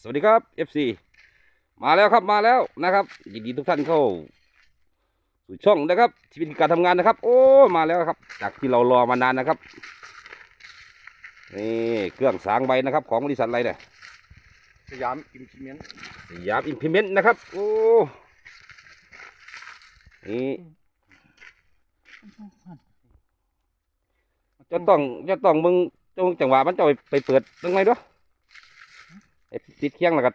สวัสดีครับ FC มาแล้วครับมาแล้วนะครับยินดีทุกท่านเข้าสู่ช่องนะครับชีวิตการทำงานนะครับ โอ้มาแล้วครับ จากที่เรารอมานานนะครับนี่เครื่องสางใบนะครับ ของบริษัทอะไรเนี่ยสยามอิมพิเมนต์สยามอิมพิเมนต์นะครับโอ้นี่จะต้องจะต้องมึงจงจังหวะมันจะไปไปเปิดตรงไหนด้วยไอ้ ติดเคียงแล้วก็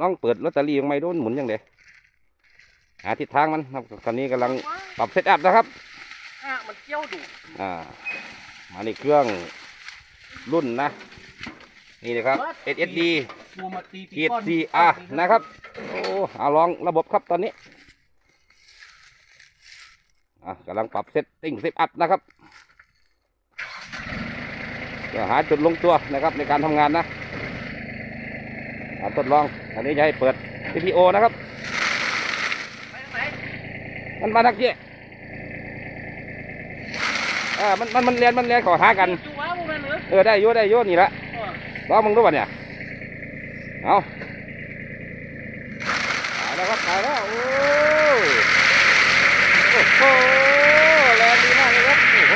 ลองเปิดลอตเตอรี่ตรงไหนด้วยมันหมุนยังไงหาทิศทางมันครับตอนนี้กำลังปรับเซตอัพนะครับอะมันเกี่ยวดูอ่ามาในเครื่องรุ่นนะ นี่นะครับ SSD ตัวมาตีขีด 4R นะครับโอ้เอาลองระบบครับตอนนี้อะกำลังปรับเซตติ้งเซตอัพนะครับเพื่อหาจุดลงตัวนะครับในการทำงานนะ อะทดลองอันนี้จะให้เปิด CPO นะครับมันมาทักเจี๊ยอ่ามันมันมันเรียนมันเรียนขอหากัน เออได้ยุ่ได้ยุ่นี่ละเออลองมึงดูป่ะเนี่ยเอาตายแล้วครับตายแล้วโอ้โหแรงดีมากเลยครับ โอ้โห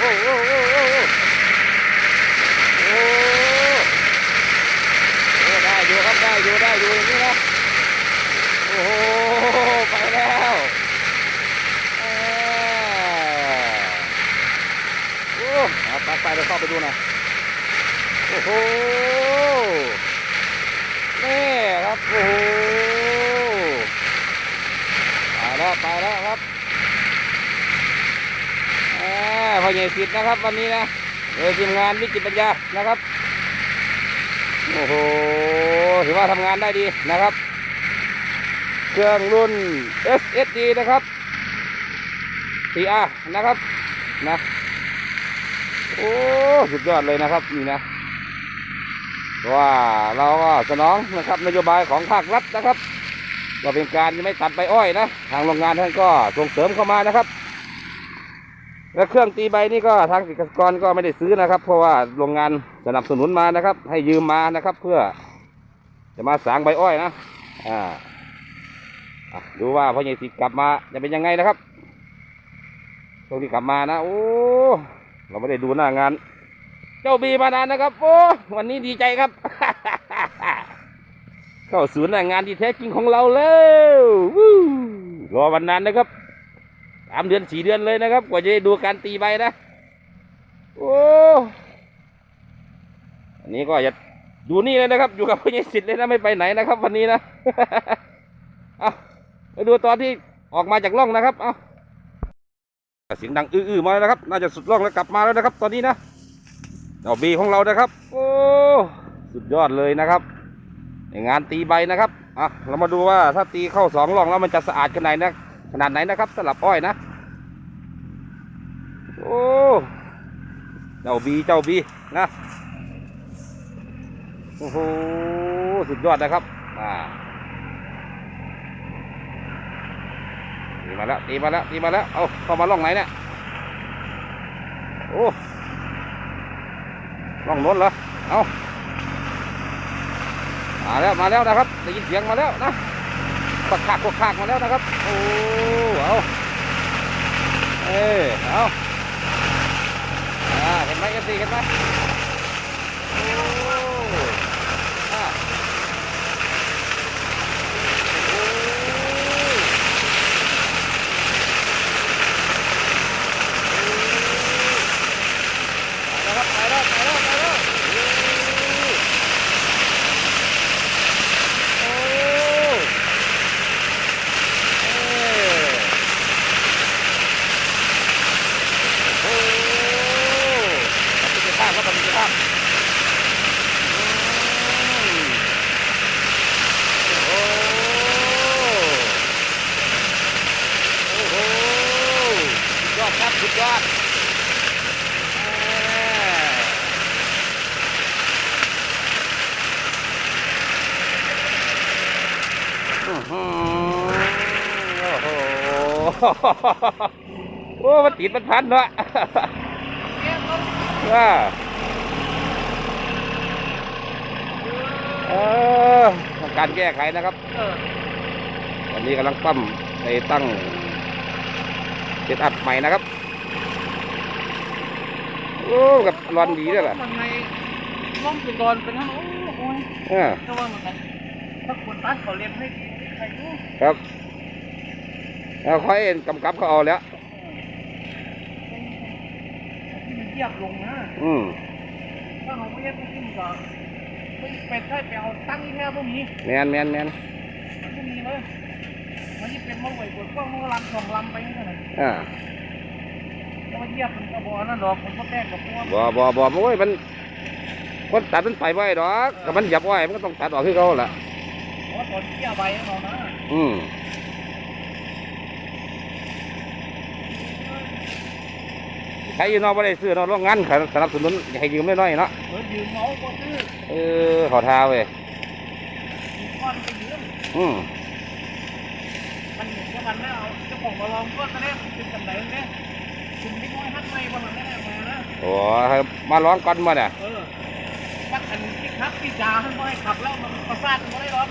โอ้โหโอ้โหโอ้โหโอ้โหโอ้โหได้อยู่ครับได้อยู่ได้อยู่อย่างนี้นะ โอ้โห ไปแล้วอ่าโอ้ เอไปไปเดี๋ยวเข้าไปดูหน่อยโอ้โหนี่ครับโอ้โหไปแล้วไปแล้วครับอ่าพ่อใหญ่สิทธิ์นะครับวันนี้นะโดยทีมงานวิจิตรปัญญานะครับโอ้โหถือว่าทำงานได้ดีนะครับ เครื่องรุ่น SSD นะครับ 4R นะครับนะ โอ้สุดยอดเลยนะครับนี่นะว่าเราก็สนองนะครับนโยบายของภาครัฐนะครับก็เป็นการไม่ตัดใบอ้อยนะ ทางโรงงานท่านก็ส่งเสริมเข้ามานะครับ และเครื่องตีใบนี่ก็ทางเกษตรกรก็ไม่ได้ซื้อนะครับ เพราะว่าโรงงานสนับสนุนมานะครับ ให้ยืมมานะครับ เพื่อจะมาสางใบอ้อยนะอ่าดูว่าพ่อใหญ่สิกลับมาจะเป็นยังไงนะครับช่วงที่กลับมานะ โอ้ เราไม่ได้ดูหน้างาน เจ้าบีมานานนะครับ โอ้วันนี้ดีใจครับ เข้าสู่หน้างานที่แท้จริงของเราแล้วรอวันนั้นนะครับสามเดือนสี่เดือนเลยนะครับ กว่าจะได้ดูการตีใบนะ โอ้อันนี้ก็จะอยู่นี่เลยนะครับ อยู่กับพ่อใหญ่สิทธิ์เลยนะไม่ไปไหนนะครับ วันนี้นะ เอาไปดูตอนที่ออกมาจากร่องนะครับ เอา เสียงดังอื้อๆมาแล้วครับ น่าจะสุดร่องแล้วกลับมาแล้วนะครับ ตอนนี้นะดอกบีของเรานะครับ โอ้ สุดยอดเลยนะครับในงานตีใบนะครับ อะ เรามาดูว่าถ้าตีเข้าสองร่องแล้วมันจะสะอาดขนาดไหนนะ ขนาดไหนนะครับสำหรับอ้อยนะ โอ้ เจ้าบี เจ้าบีนะ โอ้โห สุดยอดนะครับ อ่า ตีมาแล้วตีมาแล้วตีมาแล้วเอาเข้ามาล่องไหนเนี่ยโอ้ล่องโน้นเหรอเอามาแล้วมาแล้วนะครับได้ยินเสียงมาแล้วนะปักขากปักขากมาแล้วนะครับโอ้เอาเออเอาอ่าเห็นไหมเอฟซีเห็นไหมโอ้อ่าโอ้ ไปแล้วไปแล้วไปแล้วไปแล้วโอ้เอ้โอ้ปฏิภาพครับปฏิภาพอืมโอ้โอ้โหสุดยอดครับสุดยอด อื้อหือโอ้โห โอ้มันติดมันพันเนาะแก้วเขาว่าการแก้ไขนะครับเออวันนี้กำลังปั้มไปตั้งเซตอัพใหม่นะครับ โอ้กับรอนดีด้วยล่ะมันในร่มจุดดอนเป็นทั้งโอ้โอ้ยเออก็ว่ามันไงถ้าคนบ้านเขาเรียนให้ดีใครรู้ครับ แล้วค่อยเอ็นกำกับเขาเอาแล้วที่มันเทียบลงนะอืมถ้าเขาไม่เรียกก็ขึ้นก็ไม่เป็นใช่ไปเอาตั้งที่แค่พวกนี้แมนแมนแมนมันก็มีเลยมันที่เป็นมะไหวปวดกว้างมันก็ลำสองลำไปนี่เท่านั้นอ่าแล้วมาเทียบมันก็บอกนั่นดอกมันก็แป้งกับพวกบ่บ่บ่โอ้ยมันคนตัดมันไปไว้ดอกถ้ามันหยับไว้มันก็ต้องตัดออกคือเขาล่ะเพราะว่าตอนเที่ยใบของเรานะอืม ใครอยู่นอกบ่ได้ซื้อเนาะโรงงานสนับสนุนให้ยืมน้อยๆเนาะเออยืมเมาก็ซื้อเออเขาทาเว้ยยืมก้อนไปยืมอืมมันเหมือนกับมันนะเอาเจ้าของมาลองก็จะได้ถึงกันไหนเนี่ยถึงไม่น้อยทักไม่บนหลังได้มานะโอ้ให้มาร้องก่อนมาเนี่ย เออปักอันที่ครับที่จาให้ไม่ขับแล้วมันประสาทมันไม่ได้หรอก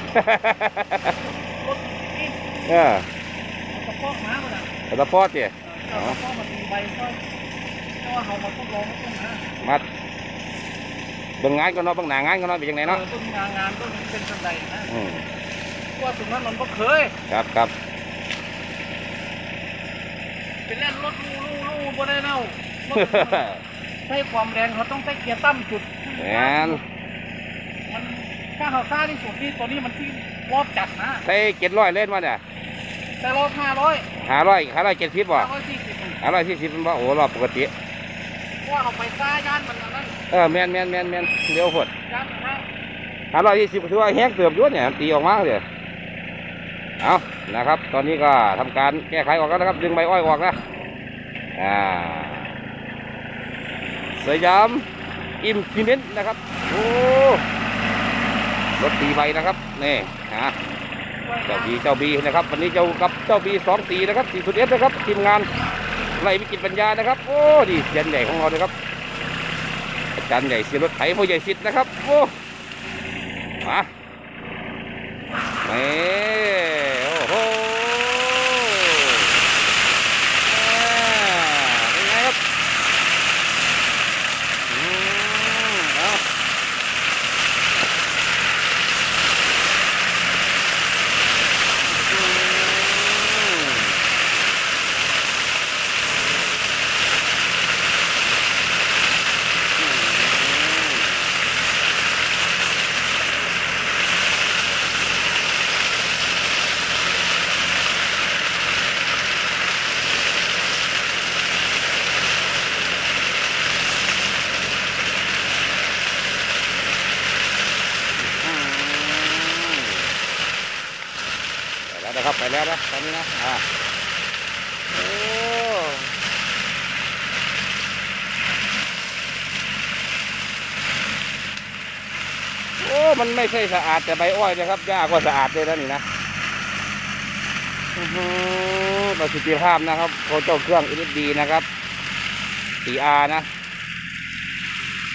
รถนี่เออมันตะปอกม้ามันอะ แต่ตะพอดเจีเจ้าตะปอกมาตีใบก็เจ้าว่าเขา มาทดลองไม่ต้องนะมาเบิ่งงานก็เนาะเบิ่งหน้างานก็เนาะเป็นยังไงเนาะออต้นงานงานต้นเป็นสันใดนะอืมเพราะว่าตรงนั้นมันก็เคย ครับครับเป็นเล่นรถลู่ลู่ลู่บ่ได้เน่ารถใช้ความแรงเขาต้องใช้เกียร์ต่ำสุดแมนมันถ้าเขาซ่าที่สุดที่ตัวนี้มันที่รอบจัดนะใส่เจ็ดร้อยเล่นมาเนี่ยแต่รอบห้าร้อยห้าร้อยห้าร้อยเจ็ดสิบบ่ห้าร้อยสี่สิบห้าร้อยสี่สิบมันบ่โอ้รอบปกติเพราะ ว่าเขาไปซ่าย่านมันอันนั้นเออแมนแมนแมนแมนเร็วพดย่านมันนะห้าร้อยยี่สิบถือว่าแห้งเติบด้วยเนี่ยตีออกมาเลยเอานะครับ ตอนนี้ก็ทำการแก้ไขออกแล้วนะครับ ดึงใบอ้อยออกนะอ่าสยามอิมพิเมนต์นะครับโอ้รถตีใบนะครับนี่ฮะเจ้าบีเจ้าบีนะครับ วันนี้เจ้ากับเจ้าบีสองสีนะครับสี่สุดเอสนะครับทีมงาน ไล่วิจิตปัญญานะครับ โอ้ดีเสียนใหญ่ของเรานะครับอาจารย์ใหญ่เสียรถไถพ่อใหญ่สิทธิ์นะครับโอ้มานี่โอ้โหอ่าเป็นไงครับอืมเอา ไปแล้วนะครับไปแล้ว นี้นะอ่าโอ้โอ้ มันไม่ใช่สะอาดแต่ใบอ้อยนะครับหญ้าก็สะอาดเลยนะนี่นะอือประสิทธิภาพนะครับของเจ้าเครื่อง LED นะครับ 4R นะ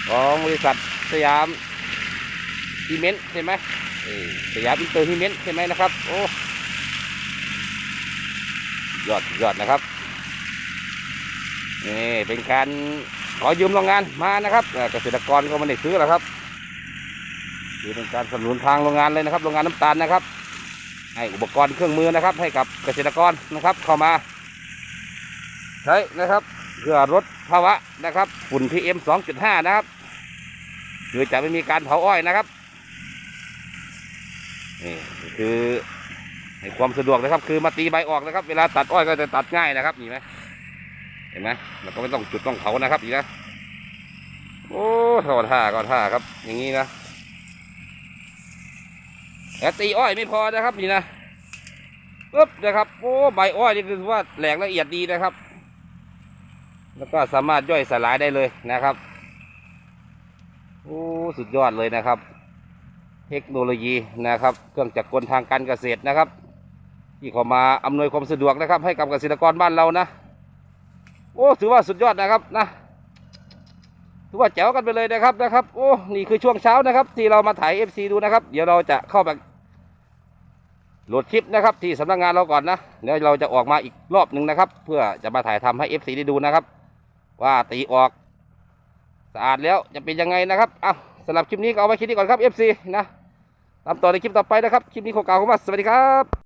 ของบริษัทสยามซีเมนต์ใช่ไหมสยามอินเตอร์ฮิเมนต์ใช่ไหมนะครับ โอ้ ยอดยอดนะครับ นี่เป็นการขอยืมโรงงานมานะครับเกษตรกรก็ไม่ได้ซื้อหรอกครับคือเป็นการสนับสนุนทางโรงงานเลยนะครับโรงงานน้ำตาลนะครับให้อุปกรณ์เครื่องมือนะครับ ให้กับเกษตรกรนะครับ เข้ามา ใช้นะครับเพื่อลดภาวะนะครับฝุ่น PM 2.5 นะครับคือจะไม่มีการเผาอ้อยนะครับนี่คือ ให้ความสะดวกนะครับ คือมาตีใบออกนะครับ เวลาตัดอ้อยก็จะตัดง่ายนะครับนี่ไหมเห็นไหมแล้วก็ไม่ต้องจุดต้องเผานะครับนี่นะโอ้ก็ท่าก็ท่าครับ อย่างนี้นะแต่ตีอ้อยไม่พอนะครับนี่นะปึ๊บนะครับโอ้ใบอ้อยนี่คือว่าแหลกละเอียดดีนะครับ แล้วก็สามารถย่อยสลายได้เลยนะครับโอ้สุดยอดเลยนะครับ เทคโนโลยีนะครับ เครื่องจักรกลทางการเกษตรนะครับ ที่เข้ามาอำนวยความสะดวกนะครับ ให้กับเกษตรกรบ้านเรานะ โอ้ถือว่าสุดยอดนะครับนะถือว่าแจ๋วกันไปเลยนะครับนะครับ โอ้นี่คือช่วงเช้านะครับ ที่เรามาถ่าย FC ดูนะครับ เดี๋ยวเราจะเข้าไปโหลดคลิปนะครับ ที่สำนักงานเราก่อนนะเดี๋ยวเราจะออกมาอีกรอบหนึ่งนะครับ เพื่อจะมาถ่ายทำให้ FC ได้ดูนะครับ ว่าตีออกสะอาดแล้วจะเป็นยังไงนะครับอะสำหรับคลิปนี้ก็เอาไว้คลิปนี้ก่อนครับ FC นะตามต่อในคลิปต่อไปนะครับ คลิปนี้ขอกล่าวคำว่าสวัสดีครับ